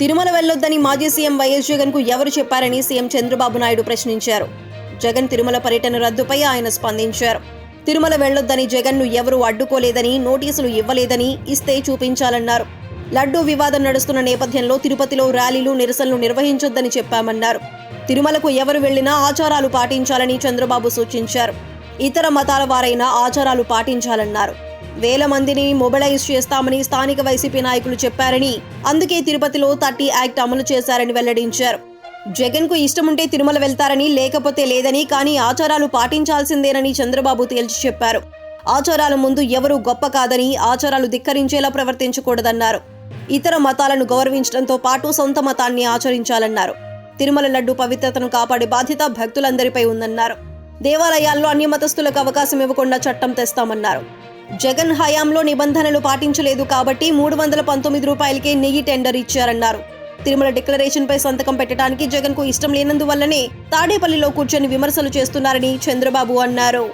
తిరుమల వెళ్ళొద్దని మాజీ CM YS జగన్కు ఎవరు చెప్పారని సీఎం చంద్రబాబు నాయుడు ప్రశ్నించారు. జగన్ తిరుమల పర్యటన రద్దుపై ఆయన స్పందించారు. తిరుమల వెళ్ళొద్దని జగన్ను ఎవరూ అడ్డుకోలేదని నోటీసులు ఇవ్వలేదని ఇస్తే చూపించాలన్నారు. లడ్డూ వివాదం నడుస్తున్న నేపథ్యంలో తిరుపతిలో ర్యాలీలు నిరసనలు నిర్వహించొద్దని చెప్పామన్నారు. తిరుమలకు ఎవరు వెళ్ళినా ఆచారాలు పాటించాలని చంద్రబాబు సూచించారు. ఇతర మతాల వారైనా ఆచారాలు పాటించాలన్నారు. వేల మందిని మొబిలైజ్ చేస్తామని స్థానిక వైసీపీ నాయకులు చెప్పారని అందుకే తిరుపతిలో థర్టీ యాక్ట్ అమలు చేశారని వెల్లడించారు. జగన్కు ఇష్టముంటే తిరుమల వెళ్తారని లేకపోతే లేదని కానీ ఆచారాలు పాటించాల్సిందేనని చంద్రబాబు తేల్చి చెప్పారు. ఆచారాల ముందు ఎవరూ గొప్ప కాదని ఆచారాలు ధిక్కరించేలా ప్రవర్తించకూడదన్నారు. ఇతర మతాలను గౌరవించడంతో పాటు సొంత మతాన్ని ఆచరించాలన్నారు. తిరుమల లడ్డు పవిత్రతను కాపాడే బాధ్యత భక్తులందరిపై ఉందన్నారు. దేవాలయాల్లో అన్య మతస్థులకు అవకాశం ఇవ్వకుండా చట్టం తెస్తామన్నారు. జగన్ హయాంలో నిబంధనలు పాటించలేదు కాబట్టి మూడు వందల పంతొమ్మిది రూపాయలకే నెయ్యి టెండర్ ఇచ్చారన్నారు. తిరుమల డిక్లరేషన్ పై సంతకం పెట్టడానికి జగన్కు ఇష్టం లేనందువల్లనే తాడేపల్లిలో కూర్చొని విమర్శలు చేస్తున్నారని చంద్రబాబు అన్నారు.